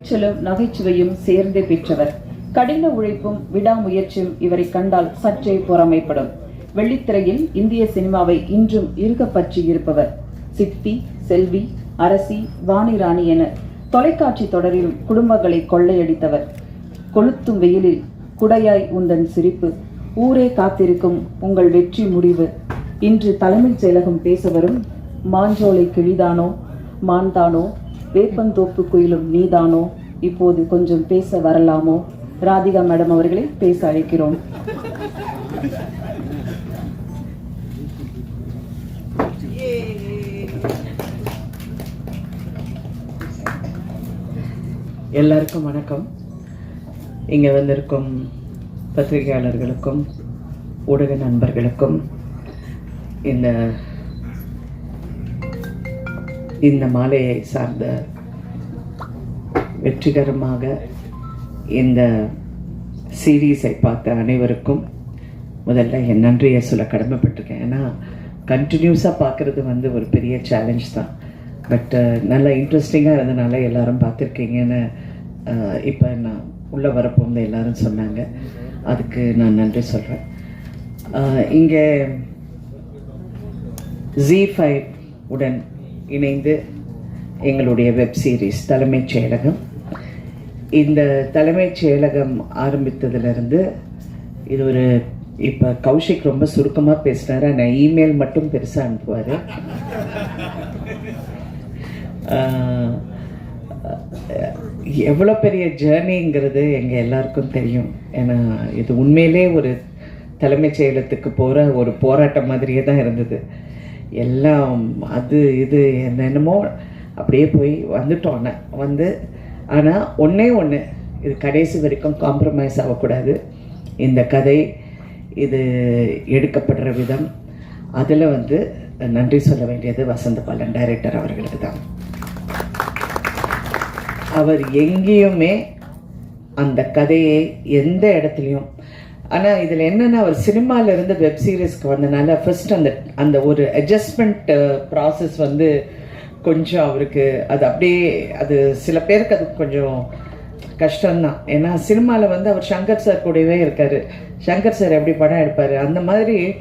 துணிச்சலும் நகைச்சுவையும் சேர்ந்தே பெற்றவர். கடின உழைப்பும் விடாமுயற்சியும் இவரை கண்டால் சற்றே பொறாமைப்படும். வெள்ளித்திரையில் இந்திய சினிமாவை இன்றும் இருக பற்றி இருப்பவர். சித்தி செல்வி அரசி வாணிராணி என தொலைக்காட்சி தொடரிலும் குடும்பங்களை கொள்ளையடித்தவர். கொளுத்தும் வெயிலில் குடையாய் உந்தன் சிரிப்பு ஊரே காத்திருக்கும் உங்கள் வெற்றி முடிவு. இன்று தலைமைச் செயலகம் பேச வரும். மாஞ்சோலை கிழிதானோ மான்தானோ வேப்பந்தோப்பு குயிலும் நீதானோ? இப்போது கொஞ்சம் பேச வரலாமோ? ராதிகா மேடம் அவர்களை பேச அழைக்கிறோம். எல்லாருக்கும் வணக்கம். இங்கே வந்திருக்கும் பத்திரிகையாளர்களுக்கும் ஊடக நண்பர்களுக்கும் இந்த இந்த மாலையை சார்ந்த வெற்றிகரமாக இந்த சீரீஸை பார்த்த அனைவருக்கும் முதல்ல என் நன்றியை சொல்ல கடமைப்பட்டிருக்கேன். ஏன்னா கண்டினியூஸாக பார்க்குறது வந்து ஒரு பெரிய சேலஞ்ச் தான். பட் நல்லா இன்ட்ரெஸ்டிங்காக இருந்தனால எல்லாரும் பார்த்துருக்கீங்கன்னு இப்போ நான் உள்ளே வரப்போந்து எல்லாரும் சொன்னாங்க. அதுக்கு நான் நன்றி சொல்கிறேன் இங்கே ஜி ஃபைவ் உடன் இணைந்து எங்களுடைய வெப் சீரிஸ் தலைமைச் செயலகம். இந்த தலைமைச் செயலகம் ஆரம்பித்ததுலேருந்து இது ஒரு இப்போ கௌஷிக் ரொம்ப சுருக்கமாக பேசினார் நான் இமெயில் மட்டும் பெருசாக அனுப்புவார். எவ்வளோ பெரிய ஜேர்னிங்கிறது எங்கள் எல்லாருக்கும் தெரியும். ஏன்னா இது உண்மையிலே ஒரு தலைமைச் செயலத்துக்கு போகிற ஒரு போராட்டம் மாதிரியே தான் இருந்தது. எல்லாம் அது இது என்னென்னமோ அப்படியே போய் வந்துட்டோன்னே. வந்து ஆனால் ஒன்றே ஒன்று இது கடைசி வரைக்கும் காம்ப்ரமைஸ் ஆகக்கூடாது. இந்த கதை இது எடுக்கப்படுற விதம். அதில் வந்து நன்றி சொல்ல வேண்டியது வசந்த பாலன் டைரக்டர் அவர்களுக்கு தான். அவர் எங்கேயுமே அந்த கதையை எந்த இடத்துலையும் ஆனால் இதில் என்னென்னா அவர் சினிமால இருந்து வெப் சீரிஸ்க்கு வந்தனால ஃபர்ஸ்ட் அந்த அந்த ஒரு அட்ஜஸ்ட்மெண்ட் ப்ராசஸ் வந்து கொஞ்சம் அவருக்கு அது அப்படியே அது சில பேருக்கு அது கொஞ்சம் கஷ்டம்தான். ஏன்னா சினிமாவில் வந்து அவர் சங்கர் சார் கூடவே இருக்கார். சங்கர் சார் எப்படி படம் எடுப்பார்? அந்த மாதிரி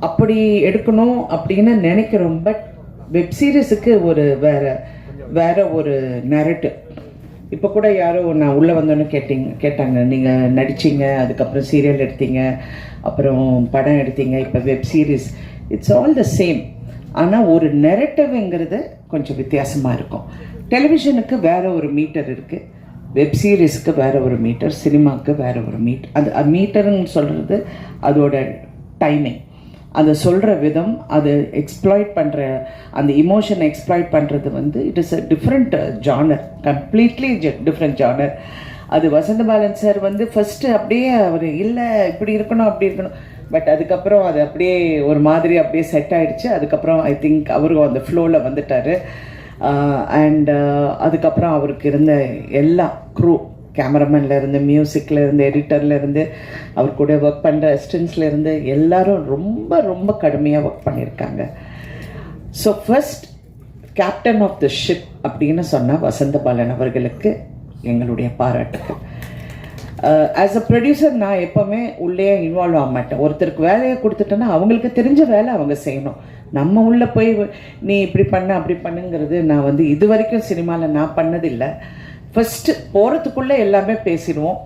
அப்படி எடுக்கணும் அப்படின்னு நினைக்கிறோம். பட் வெப் சீரிஸுக்கு ஒரு வேற வேற ஒரு நெரட்டிவ் இப்போ கூட யாரோ நான் உள்ளே வந்தோன்னு கேட்டிங்க கேட்டாங்க. நீங்கள் நடிச்சிங்க அதுக்கப்புறம் சீரியல் எடுத்தீங்க அப்புறம் படம் எடுத்தீங்க இப்போ web series it's all the same ஆனால் ஒரு நெரட்டிவ்ங்கிறது கொஞ்சம் வித்தியாசமாக இருக்கும். டெலிவிஷனுக்கு வேறு ஒரு மீட்டர் இருக்குது வெப் சீரிஸ்க்கு வேறு ஒரு மீட்டர் சினிமாவுக்கு வேறு ஒரு மீட் அது மீட்டருன்னு சொல்கிறது அதோட டைமிங் அதை சொல்கிற விதம் அது எக்ஸ்ப்ளாய்ட் பண்ணுற அந்த இமோஷனை எக்ஸ்ப்ளாய்ட் பண்ணுறது வந்து it is a different genre completely different genre அது வசந்த பாலன் சார் வந்து ஃபஸ்ட்டு அப்படியே அவர் இல்லை இப்படி இருக்கணும் அப்படி இருக்கணும். பட் அதுக்கப்புறம் அது அப்படியே ஒரு மாதிரி அப்படியே செட் ஆகிடுச்சு அதுக்கப்புறம் ஐ திங்க் அவரும் அந்த ஃப்ளோவில் வந்துட்டார். அண்ட் uh, uh, அதுக்கப்புறம் அவருக்கு இருந்த எல்லா க்ரூ கேமராமேன்லேருந்து இருந்து எடிட்டர்லேருந்து அவர் கூட ஒர்க் பண்ணுற அசிஸ்டன்ஸ்லேருந்து எல்லாரும் ரொம்ப ரொம்ப கடுமையாக ஒர்க் பண்ணியிருக்காங்க. So first captain of the ship அப்படின்னு சொன்னால் வசந்தபாலன் அவர்களுக்கு எங்களுடைய பாராட்டுகள். ஆஸ் அ ப்ரொடியூசர் நான் எப்போவுமே உள்ளே இன்வால்வ் ஆக மாட்டேன். ஒருத்தருக்கு வேலையை கொடுத்துட்டேன்னா அவங்களுக்கு தெரிஞ்ச வேலை அவங்க செய்யணும். நம்ம உள்ளே போய் நீ இப்படி பண்ண அப்படி பண்ணுங்கிறது நான் வந்து இது வரைக்கும் சினிமாவில் நான் பண்ணதில்லை. ஃபஸ்ட்டு போகிறதுக்குள்ளே எல்லாமே பேசிடுவோம்.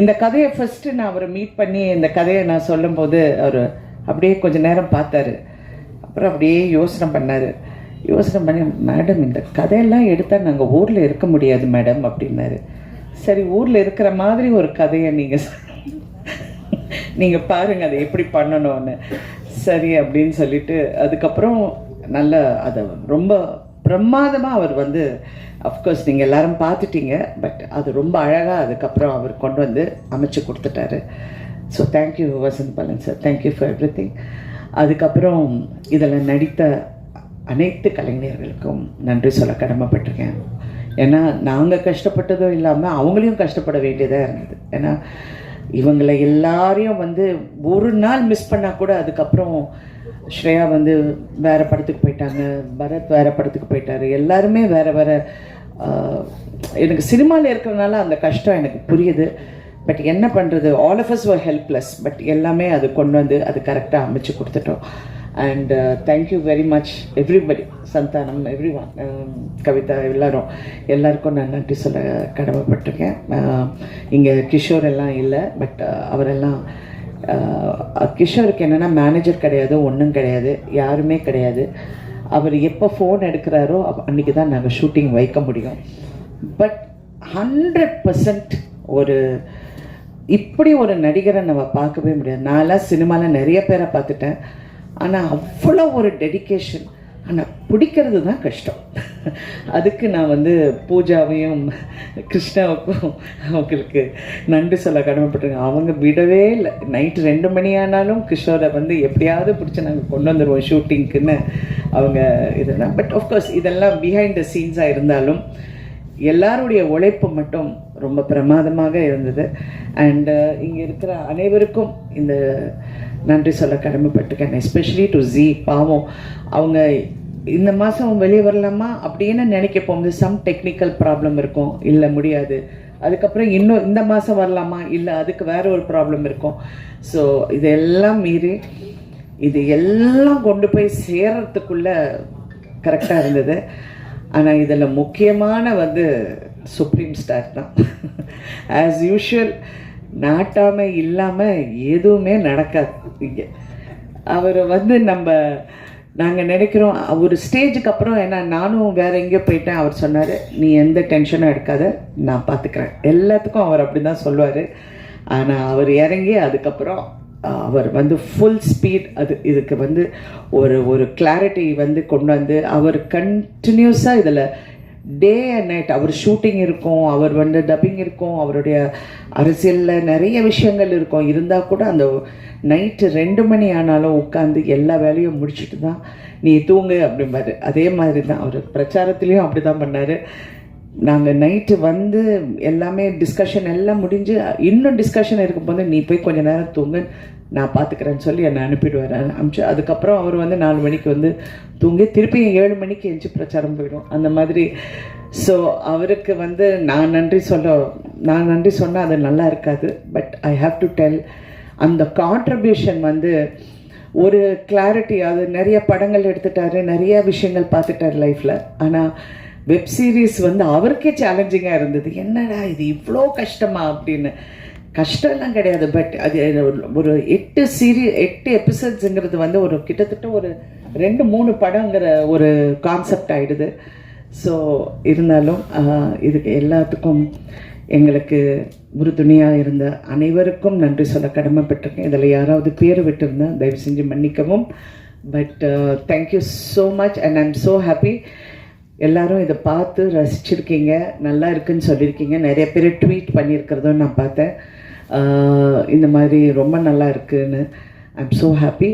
இந்த கதையை ஃபஸ்ட்டு நான் அவரை மீட் பண்ணி இந்த கதையை நான் சொல்லும்போது அவர் அப்படியே கொஞ்சம் நேரம் பார்த்தாரு. அப்புறம் அப்படியே யோசனை பண்ணார். யோசனை பண்ணி மேடம் இந்த கதையெல்லாம் எடுத்தால் நாங்கள் ஊரில் இருக்க முடியாது மேடம் அப்படின்னாரு. சரி ஊரில் இருக்கிற மாதிரி ஒரு கதையை நீங்கள் நீங்கள் பாருங்கள் அதை எப்படி பண்ணணும்னு. சரி அப்படின்னு சொல்லிட்டு அதுக்கப்புறம் நல்ல அதை ரொம்ப பிரமாதமாக அவர் வந்து அஃப்கோர்ஸ் நீங்கள் எல்லாரும் பார்த்துட்டீங்க பட் அது ரொம்ப அழகாக அதுக்கப்புறம் அவர் கொண்டு வந்து அமைச்சு கொடுத்துட்டாரு. So thank you Vasanth Balan sir thank you for everything அதுக்கப்புறம் இதில் நடித்த அனைத்து கலைஞர்களுக்கும் நன்றி சொல்ல கடமைப்பட்டிருக்கேன். ஏன்னா நாங்கள் கஷ்டப்பட்டதும் இல்லாமல் அவங்களையும் கஷ்டப்பட வேண்டியதாக இருந்தது. ஏன்னா இவங்களை எல்லாரையும் வந்து ஒரு நாள் மிஸ் பண்ணால் கூட அதுக்கப்புறம் ஸ்ரேயா வந்து வேறு படத்துக்கு போயிட்டாங்க பரத் வேறு படத்துக்கு போயிட்டார். எல்லாருமே வேற வேறு எனக்கு சினிமாவில் இருக்கிறனால அந்த கஷ்டம் எனக்கு புரியுது. பட் என்ன பண்ணுறது all of us were helpless but எல்லாமே அது கொண்டு வந்து அது கரெக்டாக அமைச்சு கொடுத்துட்டோம். And thank you very much everybody Santhanam everyone um, Kavitha எல்லாரும். எல்லாருக்கும் நான் நன்றி சொல்ல கடமைப்பட்டிருக்கேன். இங்கே கிஷோர் எல்லாம் இல்லை பட் uh, அவரெல்லாம் கிஷோருக்கு என்னென்னா மேனேஜர் கிடையாது ஒன்றும் கிடையாது யாருமே கிடையாது. அவர் எப்போ ஃபோன் எடுக்கிறாரோ அன்றைக்கி அன்னைக்கு தான் நாங்கள் ஷூட்டிங் வைக்க முடியும். பட் ஹண்ட்ரட் பர்சன்ட் ஒரு இப்படி ஒரு நடிகரை நம்ம பார்க்கவே முடியாது. நான்லாம் சினிமாவில் நிறைய பேரை பார்த்துட்டேன். ஆனால் அவ்வளோ ஒரு டெடிகேஷன் ஆனால் பிடிக்கிறது தான் கஷ்டம். அதுக்கு நான் வந்து பூஜாவையும் கிருஷ்ணாவுக்கும் அவங்களுக்கு நன்றி சொல்ல கடமைப்பட்டிருக்கேன். அவங்க விடவே இல்லை. நைட்டு ரெண்டு மணி ஆனாலும் கிஷோரை வந்து எப்படியாவது பிடிச்சி நாங்கள் கொண்டு வந்துடுவோம் ஷூட்டிங்க்குன்னு அவங்க இதெல்லாம். பட் ஆஃப்கோர்ஸ் இதெல்லாம் பிஹைண்ட் த சீன்ஸாக இருந்தாலும் எல்லாருடைய உழைப்பு மட்டும் ரொம்ப பிரமாதமாக இருந்தது. அண்டு இங்கே இருக்கிற அனைவருக்கும் இந்த நன்றி சொல்ல கடமைப்பட்டிருக்கேன் எஸ்பெஷலி டு ஜி பாவம். அவங்க இந்த மாதம் வெளியே வரலாமா அப்படின்னு நினைக்க போகும்போது சம் டெக்னிக்கல் ப்ராப்ளம் இருக்கும். இல்லை முடியாது. அதுக்கப்புறம் இன்னும் இந்த மாதம் வரலாமா? இல்லை அதுக்கு வேறு ஒரு ப்ராப்ளம் இருக்கும். ஸோ இதெல்லாம் மீறி இது எல்லாம் கொண்டு போய் சேர்கிறதுக்குள்ளே கரெக்டாக இருந்தது. ஆனால் இதில் முக்கியமான வந்து சுப்ரீம் ஸ்டார் தான். ஆஸ் யூஷுவல் நாட்டாமை இல்லாமல் எதுவுமே நடக்காது. இங்கே அவரை வந்து நம்ம நாங்கள் நினைக்கிறோம் ஒரு ஸ்டேஜுக்கு அப்புறம் ஏன்னா நானும் வேற எங்கேயோ போயிட்டேன் அவர் சொன்னார் நீ எந்த டென்ஷனும் எடுக்காத நான் பார்த்துக்கிறேன் எல்லாத்துக்கும் அவர் அப்படி தான் சொல்லுவார். ஆனால் அவர் இறங்கி அதுக்கப்புறம் அவர் வந்து ஃபுல் ஸ்பீட் அது இதுக்கு வந்து ஒரு ஒரு கிளாரிட்டி வந்து கொண்டு வந்து அவர் கண்டினியூஸாக இதில் டே அண்ட் நைட் அவர் ஷூட்டிங் இருக்கும் அவர் வந்து டப்பிங் இருக்கும் அவருடைய அரசியலில் நிறைய விஷயங்கள் இருக்கும். இருந்தால் கூட அந்த நைட்டு ரெண்டு மணி ஆனாலும் உட்காந்து எல்லா வேலையும் முடிச்சுட்டு தான் நீ தூங்கு அப்படிம்பாரு. அதே மாதிரி தான் அவர் பிரச்சாரத்துலேயும் அப்படி தான் பண்ணார். நாங்கள் நைட்டு வந்து எல்லாமே டிஸ்கஷன் எல்லாம் முடிஞ்சு இன்னும் டிஸ்கஷன் இருக்கும்போது நீ போய் கொஞ்ச நேரம் தூங்கு நான் பார்த்துக்கிறேன்னு சொல்லி என்னை அனுப்பிடுவார். அனுப்பிச்சு அதுக்கப்புறம் அவர் வந்து நாலு மணிக்கு வந்து தூங்கி திருப்பி ஏழு மணிக்கு எஞ்சி பிரச்சாரம் போயிடும். அந்த மாதிரி. ஸோ அவருக்கு வந்து நான் நன்றி சொல்ல நான் நன்றி சொன்னால் அது நல்லா இருக்காது. But I have to tell அந்த கான்ட்ரிபியூஷன் வந்து ஒரு கிளாரிட்டி அது நிறைய படங்கள் எடுத்துட்டாரு நிறைய விஷயங்கள் பார்த்துட்டார் லைஃப்பில் ஆனால் வெப் சீரிஸ் வந்து அவருக்கே சேலஞ்சிங்காக இருந்தது. என்னடா இது இவ்வளோ கஷ்டமா அப்படின்னு. கஷ்டம்லாம் கிடையாது பட் அது ஒரு- எட்டு சீரி எட்டு எபிசோட்ஸுங்கிறது வந்து ஒரு கிட்டத்தட்ட ஒரு ரெண்டு மூணு படங்கிற ஒரு கான்செப்ட் ஆகிடுது ஸோ இருந்தாலும் இதுக்கு எல்லாத்துக்கும் எங்களுக்கு உறுதுணையாக இருந்த அனைவருக்கும் நன்றி சொல்ல கடமைப்பட்டிருக்கேன். இதில் யாராவது பேர் விட்டுருந்தேன் தயவு செஞ்சு மன்னிக்கவும். But thank you so much and I'm so happy எல்லாரும் இதை பார்த்து ரசிச்சிருக்கீங்க நல்லா இருக்குன்னு சொல்லியிருக்கீங்க. நிறைய பேர் ட்வீட் பண்ணியிருக்கிறதும் நான் பார்த்தேன். இந்த மாதிரி ரொம்ப நல்லா இருக்குன்னு. ஐம் ஸோ ஹாப்பி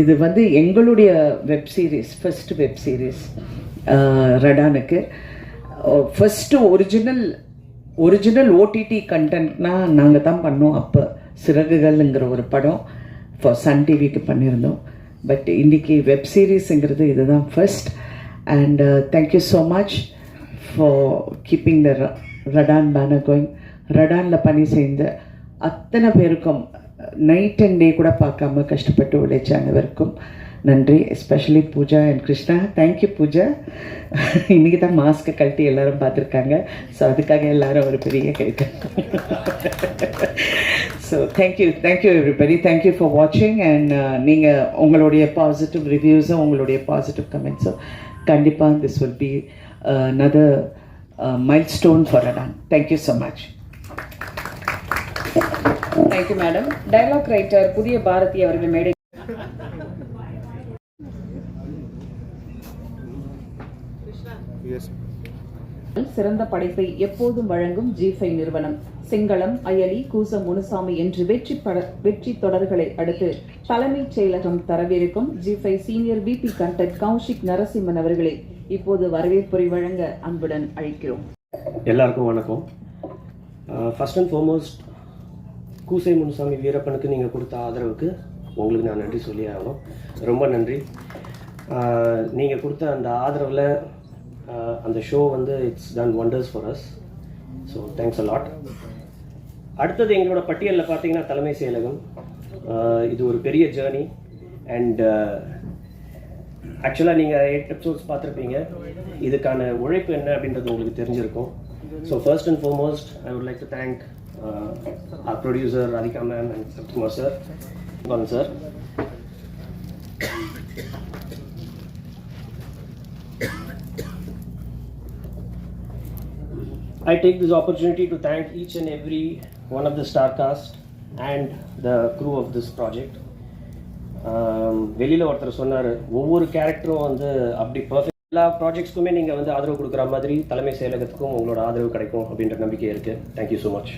இது வந்து எங்களுடைய web series first web series ரடானுக்கு. First original original OTT கண்டென்ட்னா நாங்கள் தான் பண்ணோம். அப்போ சிறகுகள்ங்கிற ஒரு படம் ஃபார் சன் டிவிக்கு பண்ணியிருந்தோம். பட் இன்றைக்கி வெப் சீரிஸுங்கிறது இதுதான் first and thank you so much for keeping the Radaan banner going ரடானில் பணி செய்த அத்தனை பேருக்கும் நைட் அண்ட் டே கூட பார்க்காம கஷ்டப்பட்டு உழைச்ச அனைவருக்கும் நன்றி. Especially Pooja and Krishna. Thank you Pooja. இன்றைக்கி தான் மாஸ்க்கை கழட்டி எல்லோரும் பார்த்துருக்காங்க. ஸோ அதுக்காக எல்லோரும் ஒரு பெரிய கைது so thank you thank you everybody thank you for வாட்சிங் அண்ட் நீங்கள் உங்களுடைய பாசிட்டிவ் ரிவ்யூஸும் உங்களுடைய பாசிட்டிவ் கமெண்ட்ஸும் கண்டிப்பாக this will be another milestone for Radaan thank you so much thank you madam dialogue writer Puthiya Bharathi அவர்கள் மேடை சிறந்த படைப்பை எப்போதும் வழங்கும் ஜி ஃபைவ் நிறுவனம். சிங்களம் அயலி கூசம் முனுசாமி என்று வெற்றி பட வெற்றி தொடர்களை அடுத்து தலைமைச் செயலகம் தரவிருக்கும் Zee five senior VP content Kaushik Narasimhan அவர்களை இப்போது வரவேற்புரை வழங்க அன்புடன் அழைக்கிறோம். எல்லாருக்கும் வணக்கம். ஃபர்ஸ்ட் அண்ட் ஃபார்மோஸ்ட் கூசை முனுசாமி வீரப்பனுக்கு நீங்கள் கொடுத்த ஆதரவுக்கு உங்களுக்கு நான் நன்றி சொல்லி ஆகணும். ரொம்ப நன்றி. நீங்கள் கொடுத்த அந்த ஆதரவில் அந்த ஷோ வந்து it's done wonders for us so thanks a lot அடுத்தது எங்களோட பட்டியலில் பார்த்தீங்கன்னா தலைமை செயலகம் இது ஒரு பெரிய ஜேர்னி அண்ட் ஆக்சுவலாக நீங்கள் எயிட் எபிசோட்ஸ் பார்த்துருப்பீங்க. இதுக்கான உழைப்பு என்ன அப்படின்றது உங்களுக்கு தெரிஞ்சிருக்கும். So first and foremost I would like to thank our producer Radhika ma'am and Sarathkumar sir வாங்க sir I take this opportunity to thank each and every one of the star cast and the crew of this project. Um, வெளியில் ஒருத்தர் சொன்னார் ஒவ்வொரு கேரக்டரும் வந்து அப்படி perfect எல்லா ப்ராஜெக்ட்ஸ்க்குமே நீங்கள் வந்து ஆதரவு கொடுக்குற மாதிரி தலைமை செயலகத்துக்கும் உங்களோட ஆதரவு கிடைக்கும் அப்படின்ற நம்பிக்கை இருக்குது தேங்க்யூ ஸோ மச்